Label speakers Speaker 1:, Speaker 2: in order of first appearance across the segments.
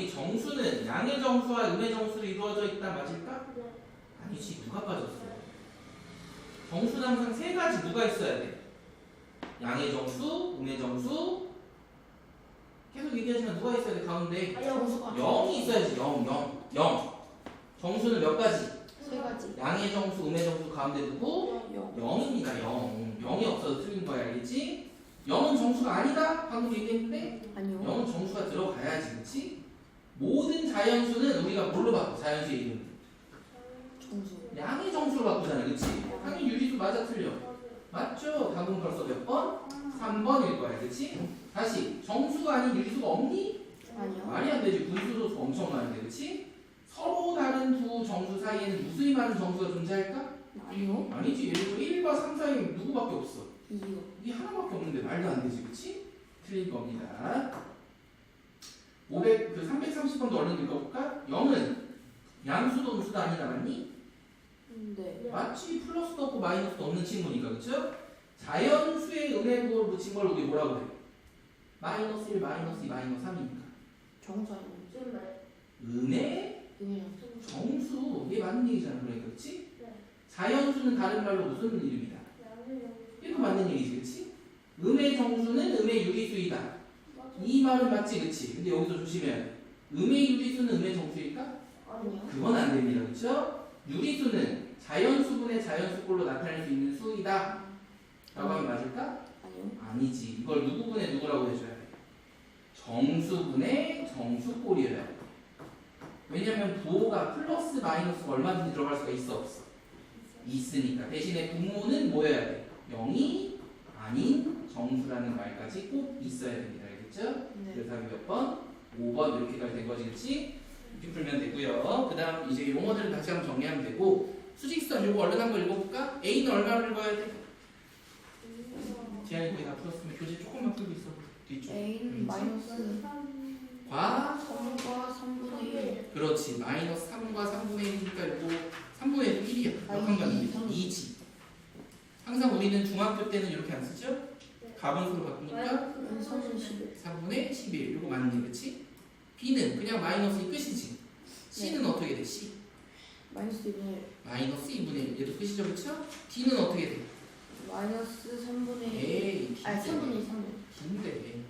Speaker 1: 우리 정수는 양의 정수와 음의 정수로 이루어져 있다 맞을까?
Speaker 2: 네.
Speaker 1: 아니지 누가 빠졌어? 정수는 항상 세 가지 누가 있어야 돼? 양의 정수, 음의 정수 계속 얘기하지만 누가 있어야 돼 가운데?
Speaker 2: 아, 영수가.
Speaker 1: 0이 있어야지 0, 0, 0 정수는 몇 가지?
Speaker 3: 세 가지.
Speaker 1: 양의 정수, 음의 정수 가운데 누구?
Speaker 3: 영.
Speaker 1: 0입니다 0 0이 없어서 틀린 거야 알겠지? 0은 정수가 아니다 방금 얘기했는데
Speaker 3: 아니요.
Speaker 1: 0은 정수가 들어가야지 그치? 모든 자연수는 우리가 뭘로 바꿔 자연수의 이름
Speaker 3: 정수.
Speaker 1: 양의 정수로 바꾸잖아 그치? 당연히 유리수 맞아 틀려 맞죠? 답은 벌써 몇 번? 3번일 거야 그치? 다시 정수가 아닌 유리수가 없니?
Speaker 3: 아니요.
Speaker 1: 말이 안 되지 분수도 엄청 많은데 그치? 서로 다른 두 정수 사이에는 무수히 많은 정수가 존재할까?
Speaker 3: 아니요.
Speaker 1: 아니지 예를 들어 1과 3 사이에 누구밖에 없어. 이게 하나밖에 없는데 말도 안 되지 그치? 틀릴 겁니다 500, 그 330번도 얼른 읽어볼까? 0은 양수도 음수도 아니다 맞니?
Speaker 3: 네.
Speaker 1: 맞지 플러스도 없고 마이너스도 없는 친구니까 그쵸? 자연수의 음해부호를 붙인 걸 우리 뭐라고 해? 마이너스 1, 마이너스 2, 마이너스 3이니까
Speaker 3: 정수 아니요.
Speaker 2: 말.
Speaker 1: 음의
Speaker 3: 음이요.
Speaker 1: 정수 이게 맞는 얘기잖아 그러니까 그치?
Speaker 2: 네.
Speaker 1: 자연수는 다른 말로 무슨 이름이다? 이거 맞는 얘기지 그치? 음의 정수는 음의 유리수이다. 이 말은 맞지 그치? 근데 여기서 조심해야 돼 음의 유리수는 음의 정수일까?
Speaker 2: 아니요.
Speaker 1: 그건 안 됩니다 그쵸? 유리수는 자연수분의 자연수꼴로 나타낼 수 있는 수이다 라고 하면 맞을까?
Speaker 3: 아니요.
Speaker 1: 아니지. 이걸 누구분의 누구라고 해줘야 돼? 정수분의 정수꼴이어야 돼. 왜냐면 부호가 플러스 마이너스가 얼마든지 들어갈 수가 있어 없어? 있으니까. 대신에 분모는 뭐여야 돼? 0이 아닌 정수라는 말까지 꼭 있어야 됩니다. 알겠죠?
Speaker 3: 네.
Speaker 1: 그래서 몇 번? 5번 이렇게까지 된 거지, 그렇지? 이렇게 풀면 되고요. 그 다음 이제 용어들을 다시 한번 정리하면 되고 수직선 이거 얼른 한번 읽어볼까? A는 얼마를 읽어야 돼? 지한이 거의 다 풀었으면 교재 조금만 풀고 있어 뒤쪽
Speaker 3: A는 마이너스
Speaker 1: 과
Speaker 3: 3과 3분의 1.
Speaker 1: 그렇지 마이너스 3과 3분의 1이니까 이거 3분의 1이야
Speaker 3: 아,
Speaker 1: 몇한
Speaker 3: 이,
Speaker 1: 가지
Speaker 3: 삼.
Speaker 1: 2지 항상 우리는 중학교 때는 이렇게 안 쓰죠? 가분수로 바꾸니까
Speaker 3: 은선은 11.
Speaker 1: 3분의 11 이거 맞네 그치? B는 그냥 마이너스 이 끝이지 C는 어떻게 돼? C
Speaker 3: 마이너스 2분의 1.
Speaker 1: 마이너스 2분의 1 얘도 끝이죠 그쵸? D는 어떻게 돼?
Speaker 3: 마이너스 3분의 1.
Speaker 1: 에이
Speaker 3: 아니 3분의 2, 3분의
Speaker 1: D인데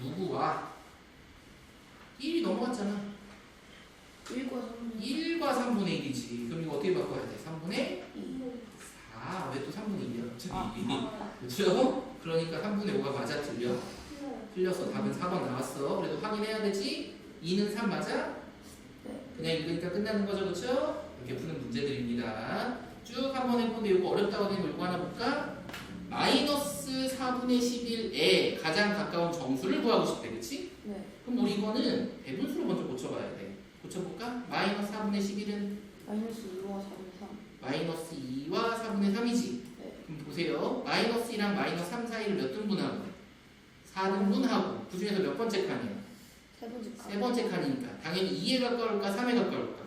Speaker 1: 누구와 1이 넘어갔잖아
Speaker 3: 1과 3분의 1.
Speaker 1: 1과 3분의 1이지. 그럼 이거 어떻게 바꿔야 돼? 3분의
Speaker 3: 2.
Speaker 1: 4. 왜 또 3분의 2야? 갑자기.
Speaker 3: 아,
Speaker 1: 그렇죠? 그러니까 3분의 5가 맞아 틀려. 틀려서 답은 4번 나왔어. 그래도 확인해야 되지. 2는 3 맞아?
Speaker 3: 네.
Speaker 1: 그냥 읽으니까 끝나는 거죠. 그렇죠? 이렇게 푸는 문제들입니다. 쭉 한번 해보는데 이거 어렵다고 거 이거 하나 볼까? 마이너스 4분의 11에 가장 가까운 정수를 구하고 싶대. 그치?
Speaker 3: 네.
Speaker 1: 그럼 우리 이거는 배분수로 먼저 고쳐봐야 돼. 고쳐볼까? 마이너스 4분의 11은
Speaker 3: 마이너스 2와 4분의 3.
Speaker 1: 마이너스 2와 4분의 3이지.
Speaker 3: 네.
Speaker 1: 그럼 보세요. 마이너스 2랑 마이너스 3 사이를 몇 등분하고? 4등분하고. 그 중에서 몇 번째 칸이야?
Speaker 3: 세 번째 칸.
Speaker 1: 세 번째 칸이니까. 당연히 2에 가까울까? 3에 가까울까?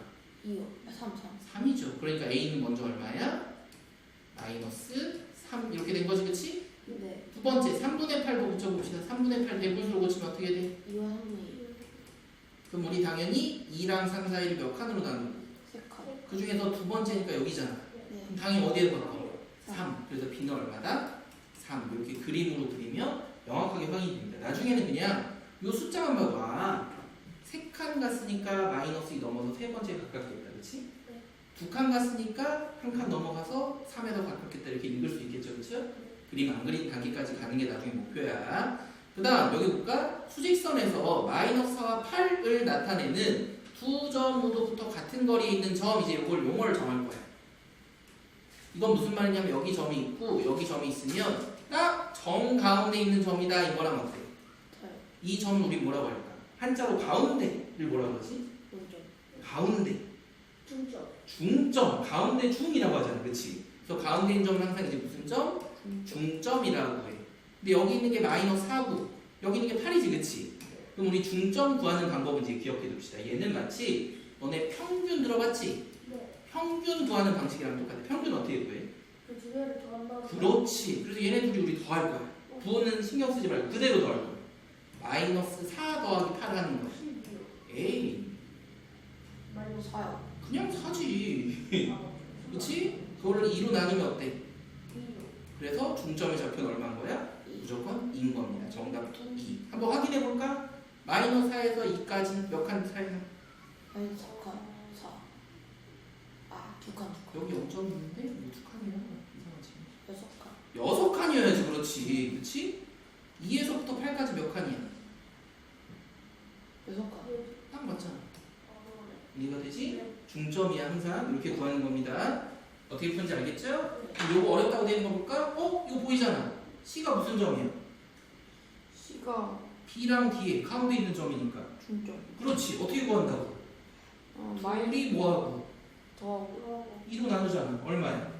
Speaker 3: 2요. 3, 3.
Speaker 1: 3이죠. 그러니까 A는 먼저 얼마야? 마이너스 3 이렇게 된 거지, 그치?
Speaker 3: 네.
Speaker 1: 두 번째 3분의 8도 고쳐봅시다. 3분의 8 배분수로 고치면 어떻게 돼?
Speaker 3: 2와 3분의 2.
Speaker 1: 그럼 우리 당연히 2랑 3 사이를 몇 칸으로 나누고?
Speaker 3: 세 칸.
Speaker 1: 그 중에서 두 번째니까 여기잖아.
Speaker 3: 네.
Speaker 1: 그럼 당연히 어디에 바꿔?
Speaker 3: 3.
Speaker 1: 3. 그래서 B는 얼마다? 3. 이렇게 그림으로 그리면 명확하게 확인이 됩니다. 나중에는 그냥 이 숫자만 봐도 아, 세칸 갔으니까 마이너스 2 넘어서 세 번째 가깝겠다. 그렇지?
Speaker 2: 네.
Speaker 1: 두칸 갔으니까 한 칸 넘어가서 3에 더 가깝겠다. 이렇게 읽을 수 있겠죠. 그렇죠? 그림 안 그린 단계까지 가는 게 나중에 목표야. 그 다음 여기 볼까? 수직선에서 마이너스와 8을 나타내는 두 점으로부터 같은 거리에 있는 점 이제 이걸 용어를 정할 거야. 이건 무슨 말이냐면 여기 점이 있고 여기 점이 있으면 딱 점 가운데 있는 점이다 이거랑 어때?
Speaker 3: 잘.
Speaker 1: 이 점을 우리 뭐라고 할까? 한자로 가운데를 뭐라고 하지? 가운데,
Speaker 2: 중점.
Speaker 1: 중점, 가운데 중이라고 하잖아, 그렇지? 그래서 가운데 있는 점은 항상 이제 무슨 점?
Speaker 3: 중점.
Speaker 1: 중점이라고 해. 근데 여기 있는 게 마이너스 4고 여기 있는 게 8이지, 그렇지? 그럼 우리 중점 구하는 방법은 이제 기억해 둡시다. 얘는 마치 너네 평균 들어봤지?
Speaker 2: 네.
Speaker 1: 평균 구하는 방식이랑 똑같아. 평균 어떻게 구해?
Speaker 2: 그두 개를 더한다고.
Speaker 1: 그렇지. 그래서 얘네 둘이 우리 더할 거야. 부호는 신경 쓰지 말고 그대로 더할 거야. 마이너스 4 더하기 8 하는 거야.
Speaker 2: 12요.
Speaker 1: 에이
Speaker 3: 4요.
Speaker 1: 그냥 사지. 그렇지? 그거를 2로 나누면 어때? 그래서 중점의 좌표는 얼마인 거야? 무조건 2인 겁니다. 정답 2. 한번 확인해 볼까? 마이너스 4에서 2까지 몇 칸 차이나?
Speaker 3: 마이너스 4칸 4. 아, 두 칸, 두 칸.
Speaker 1: 여기 0점 있는데 뭐두 칸이야? 이상하지.
Speaker 3: 여섯 칸.
Speaker 1: 여섯 칸이어야지 그렇지. 그렇지? 2에서부터 8까지 몇 칸이야?
Speaker 3: 여섯 칸.
Speaker 1: 딱 맞잖아. 이해가 되지? 중점이야 항상 이렇게 구하는 겁니다. 어떻게 푸는지 알겠죠? 그럼 요거 어렵다고 되는 거 볼까? 어? 이거 보이잖아. C가 무슨 점이야?
Speaker 3: C가
Speaker 1: B랑 D에 가운데 있는 점이니까.
Speaker 3: 중점.
Speaker 1: 그렇지. 어떻게 구한다고?
Speaker 3: 어, 마이너스
Speaker 1: 우리 뭐하고?
Speaker 3: 더하고
Speaker 1: 2로 나누잖아. 얼마야?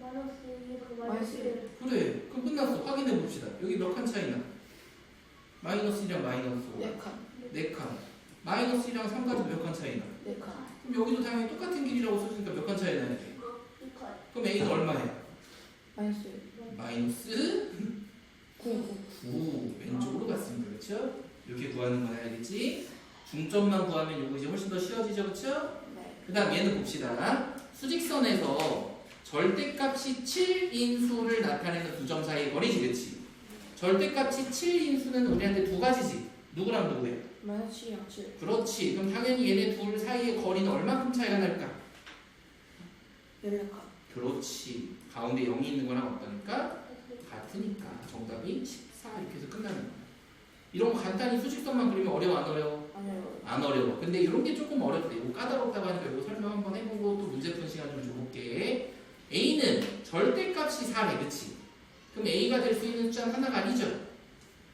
Speaker 2: 마이너스 2, 그
Speaker 3: 마이너스
Speaker 2: 마이너스
Speaker 1: 그래. 그럼 끝났어. 확인해 봅시다. 여기 몇 칸 차이나? 마이너스 1이랑 마이너스 5.
Speaker 3: 네 칸.
Speaker 1: 4칸. 마이너스 1이랑 3까지 몇 칸 차이나?
Speaker 3: 네 칸.
Speaker 1: 그럼 여기도 당연히 똑같은 길이라고 써주니까 몇 칸 차이 나야 돼?
Speaker 2: 2칸.
Speaker 1: 그럼 A는 얼마야?
Speaker 3: 마이너스
Speaker 1: 마이너스
Speaker 3: 9.
Speaker 1: 9. 왼쪽으로 갔습니다. 그렇죠? 이렇게 구하는 건 알겠지? 중점만 구하면 요거 이제 훨씬 더 쉬워지죠. 그렇죠?
Speaker 3: 네.
Speaker 1: 그 다음 얘는 봅시다. 수직선에서 절대값이 7인 수를 나타내는 두 점 사이의 거리지, 그치? 절대값이 7인 수는 우리한테 두 가지지. 누구랑 누구야?
Speaker 3: 마이너스 7이랑 7.
Speaker 1: 그렇지. 그럼 당연히 얘네 둘 사이의 거리는 얼마큼 차이가 날까?
Speaker 3: 14칸.
Speaker 1: 그렇지. 가운데 0이 있는 거랑 어떠니까? 같으니까. 정답이 14 이렇게 해서 끝나는 거야. 이런 거 간단히 수직선만 그리면 어려워, 안 어려워?
Speaker 3: 아니요.
Speaker 1: 안 어려워. 근데 이런 게 조금 어렵대. 이거 까다롭다고 하니까 이거 설명 한번 해보고 또 문제 푸는 시간 좀 줘볼게. A는 절대값이 4래, 그치? 그럼 A가 될 수 있는 숫자는 하나가 아니죠?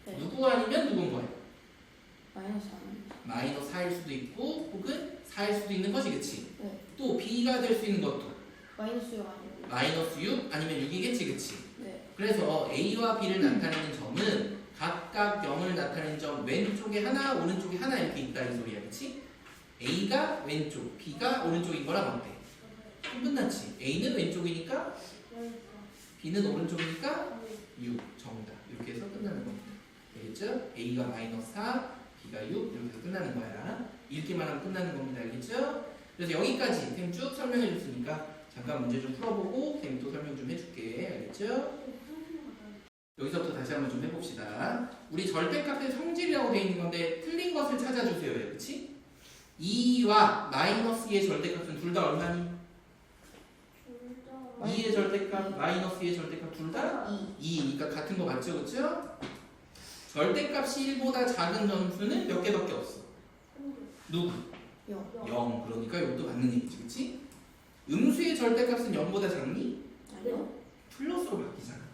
Speaker 3: 네.
Speaker 1: 누구 아니면 누군 거야?
Speaker 3: 마이너스 4는
Speaker 1: 마이너스 4일 수도 있고 혹은 4일 수도 있는 거지, 그치?
Speaker 3: 네.
Speaker 1: 또 B가 될 수 있는 것도
Speaker 3: 마이너스가 아니고.
Speaker 1: 마이너스 6 아니면 6이겠지, 그치?
Speaker 3: 네.
Speaker 1: 그래서 A와 B를 나타내는 점은 각각 0을 나타내는 점 왼쪽에 하나, 오른쪽에 하나 이렇게 있다 이 소리야, 그치? A가 왼쪽, B가 오른쪽인 거랑 어때? 끝났지. A는 왼쪽이니까 B는 오른쪽이니까 6 정답 이렇게 해서 끝나는 겁니다. 알겠죠? A가 마이너스 4, B가 6 이렇게 해서 끝나는 거야. 읽기만 하면 끝나는 겁니다. 알겠죠? 그래서 여기까지 쌤 쭉 설명해 줬으니까 잠깐 문제 좀 풀어보고 쌤또 설명 좀 해줄게. 알겠죠? 여기서부터 다시 한번 좀 해봅시다. 우리 절대값의 성질이라고 되어 있는 건데 틀린 것을 찾아주세요. 그렇지? 2와 마이너스 2의 절대값은 둘 다 얼마니? 2의 절대값, 마이너스 2의 절대값 둘 다
Speaker 3: 2.
Speaker 1: 2. 그러니까 같은 거 맞죠? 그렇죠? 절대값이 1보다 작은 점수는 몇 개밖에 없어. 누구?
Speaker 3: 0.
Speaker 1: 0. 그러니까 이것도 맞는 얘기지. 그렇지? 음수의 절대값은 0보다 작니?
Speaker 3: 아니요.
Speaker 1: 플러스로 바뀌잖아.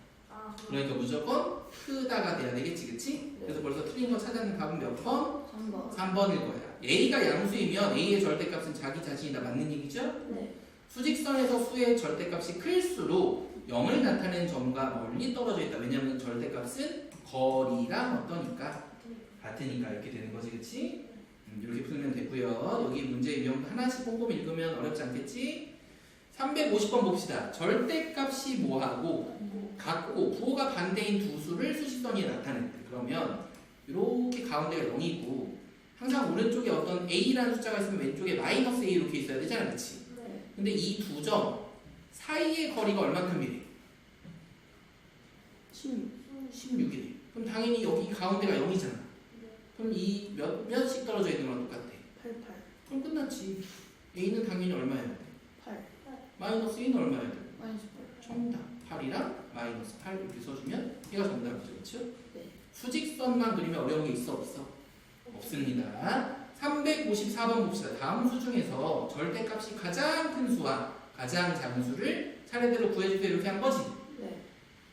Speaker 2: 아,
Speaker 1: 그러니까 무조건 크다가 돼야 되겠지, 그치? 그래서 벌써 틀린 거 찾았는 답은 몇 번?
Speaker 3: 3번.
Speaker 1: 3번일 거야. A가 양수이면 A의 절대값은 자기 자신이다. 맞는 얘기죠?
Speaker 3: 네.
Speaker 1: 수직선에서 수의 절대값이 클수록 0을 나타내는 점과 멀리 떨어져 있다. 왜냐하면 절대값은 거리랑 어떠니까? 같으니까 이렇게 되는 거지, 그치? 음, 이렇게 풀면 되고요. 여기 문제 유형 하나씩 꼼꼼히 읽으면 어렵지 않겠지? 350번 봅시다. 절대값이 뭐하고 같고 부호가 반대인 두 수를 수직선이 나타낸다. 그러면 이렇게 가운데가 0이고 항상 오른쪽에 어떤 a라는 숫자가 있으면 왼쪽에 마이너스 a 이렇게 있어야 되잖아, 그렇지?
Speaker 2: 네.
Speaker 1: 근데 이 두 점 사이의 거리가 얼만큼이래?
Speaker 3: 16.
Speaker 1: 16이래. 그럼 당연히 여기 가운데가 0이잖아. 그럼 이 몇 몇씩 떨어져 있는 거랑 똑같아.
Speaker 3: 88.
Speaker 1: 그럼 끝났지. a는 당연히?
Speaker 3: 8.
Speaker 1: 마이너스 2는 얼마여야 돼?
Speaker 3: 마이너스
Speaker 1: 정답 8이랑 마이너스 8 이렇게 써주면 얘가 정답이죠 그렇죠?
Speaker 3: 네.
Speaker 1: 수직선만 그리면 어려운 게 있어 없어? 없습니다 354번 봅시다 다음 수 중에서 절대값이 가장 큰 수와 가장 작은 수를 차례대로 구해주세요 이렇게 한 거지
Speaker 3: 8. 네.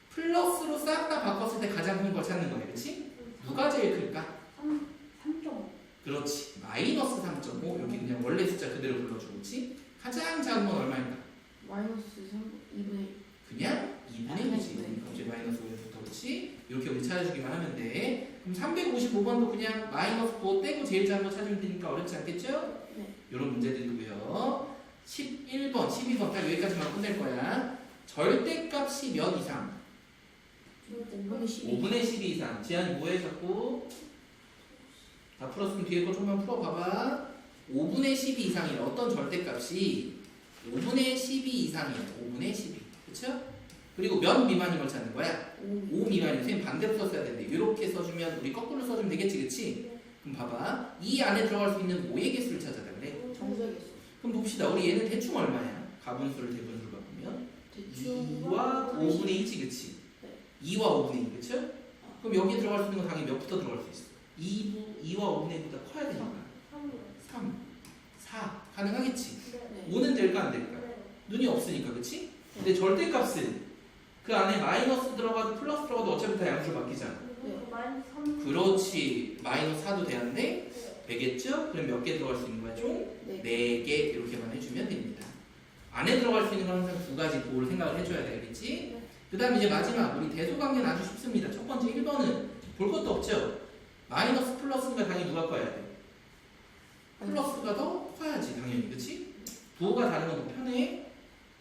Speaker 1: 플러스로 싹 다 바꿨을 때 가장 큰 걸 찾는 거예요 그렇지? 누가 제일 클까?
Speaker 2: 3.5.
Speaker 1: 그렇지 마이너스 3.5 이렇게 그냥 원래 숫자 그대로 불러주고 그렇지? 가장 작은 건 얼마일까?
Speaker 3: 마이너스 3. 2분의
Speaker 1: 그냥 2분의 1이지. 그러니까 이제 마이너스 5에서부터 그렇지? 이렇게 우리 찾아주기만 하면 돼. 그럼 355번도 그냥 마이너스 9 떼고 제일 작은 거 찾으면 되니까 어렵지 않겠죠?
Speaker 3: 네.
Speaker 1: 이런 문제들이고요. 11번, 12번 딱 여기까지만 끝낼 거야. 절대값이 몇 이상?
Speaker 3: 5분의 12.
Speaker 1: 5분의 12 이상. 지한이 뭐해 자꾸? 다 풀었으면 뒤에 거 좀만 풀어봐봐. 5분의 5분의 12 이상이라 어떤 절대값이 5분의 12 이상이야. 5분의 12. 그쵸? 그리고 몇 미만인 걸 찾는 거야? 5 미만이면 선생님 반대로 썼어야 되는데 이렇게 써주면 우리 거꾸로 써주면 되겠지 그치? 그럼 봐봐 이 안에 들어갈 수 있는 5의 개수를 찾아라 그래
Speaker 3: 정석이 있어.
Speaker 1: 그럼 봅시다 우리 얘는 대충 얼마야? 가분수를 대분수로 바꾸면
Speaker 3: 대충
Speaker 1: 2와 5분의 1지 그치?
Speaker 3: 네.
Speaker 1: 2와 5분의 1 그쵸? 그럼 여기에 들어갈 수 있는 건 당연히 몇부터 들어갈 수 있어? 2부, 2와 5분의 1보다 커야 되니까 3, 4 가능하겠지?
Speaker 3: 네.
Speaker 1: 5는 될까 안 될까? 눈이 없으니까 그치? 근데 절대값은 그 안에 마이너스 들어가도 플러스 들어가도 어차피 다 양수로 바뀌잖아 그렇지 마이너스 4도 돼야인데 되겠죠? 그럼 몇 개 들어갈 수 있는 거야 총?
Speaker 3: 네.
Speaker 1: 4개 이렇게만 해주면 됩니다 안에 들어갈 수 있는 건 항상 두 가지 도를 생각을 해줘야 되겠지? 그 다음에 이제 마지막 우리 대소관계는 아주 쉽습니다 첫 번째 1번은 볼 것도 없죠? 마이너스 플러스니까 당연히 누가 커야 돼? 플러스가 더 커야지 당연히 그치? 부호가 다른 건 더 편해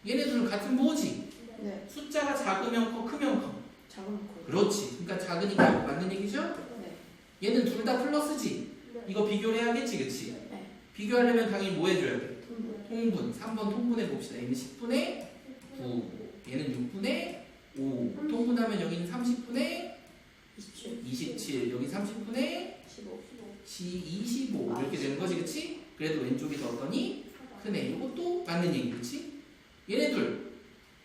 Speaker 1: 얘네들은 같은 부호지
Speaker 3: 네.
Speaker 1: 숫자가 작으면 커 크면 커
Speaker 3: 작은 코.
Speaker 1: 그렇지 그러니까 작으니까 맞는 얘기죠?
Speaker 3: 네.
Speaker 1: 얘는 둘 다 플러스지 이거 비교를 해야겠지 그치?
Speaker 3: 네.
Speaker 1: 비교하려면 당연히 뭐 해줘야 돼?
Speaker 3: 통분.
Speaker 1: 통분 3번 통분해 봅시다 얘는 10분의 9 얘는 6분의 5 통분하면 여기는 30분의
Speaker 3: 27.
Speaker 1: 27 여기 30분의
Speaker 3: 15.
Speaker 1: 25 이렇게 되는 거지 그치? 그래도 왼쪽이 더 어떠니? 크네 이것도 맞는 얘기 그치? 얘네들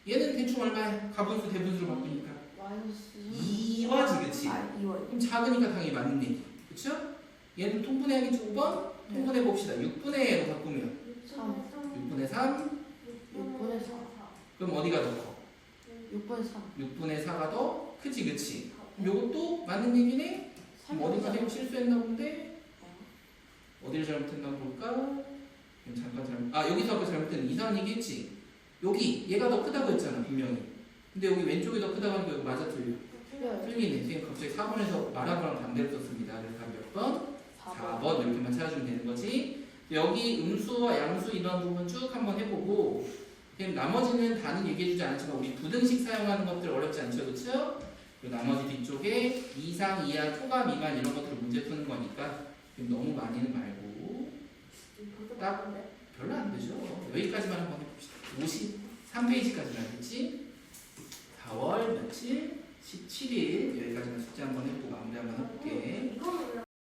Speaker 1: 얘는 대충 얼마야? 가분수 대분수로 바꾸니까
Speaker 3: 마이너스.
Speaker 1: 2와지 그치?
Speaker 3: 아, 2월.
Speaker 1: 그럼 작으니까 당연히 맞는 얘기 그쵸? 얘는 통분해야겠지 5번? 통분해 봅시다 6분의 1로 바꾸면 6분의 3
Speaker 3: 6분의 4.
Speaker 1: 그럼 어디가 더 커?
Speaker 3: 6분 3.
Speaker 1: 6분의 4가 더 크지 그치? 요것도 맞는 얘기네? 어디가 좀 실수했나 본데? 어디를 잘못했나 볼까? 잠깐 잘못 아 여기서 아까 얘기 했지? 여기 얘가 더 크다고 했잖아 분명히 근데 여기 왼쪽이 더 크다고 하니까 여기 맞아 틀려
Speaker 3: 틀려요.
Speaker 1: 틀리네 선생님 갑자기 4번에서 말한 거랑 반대로 썼습니다 그래서 답몇 번?
Speaker 3: 4번.
Speaker 1: 4번 이렇게만 찾아주면 되는 거지. 여기 음수와 양수 이런 부분 쭉 한번 해보고 그럼 나머지는 다는 얘기해주지 않지만 우리 부등식 사용하는 것들 어렵지 않죠, 그렇죠? 그리고 나머지 뒤쪽에 이상, 이하, 초과, 미만 이런 것들을 문제 푸는 거니까 너무 많이는 말고 별로 안 되죠. 여기까지만 한번 해봅시다. 53페이지까지만 알겠지? 4월 며칠? 17일 여기까지만 숙제 한번 해보고 마무리 한번 해볼게.
Speaker 2: 이거는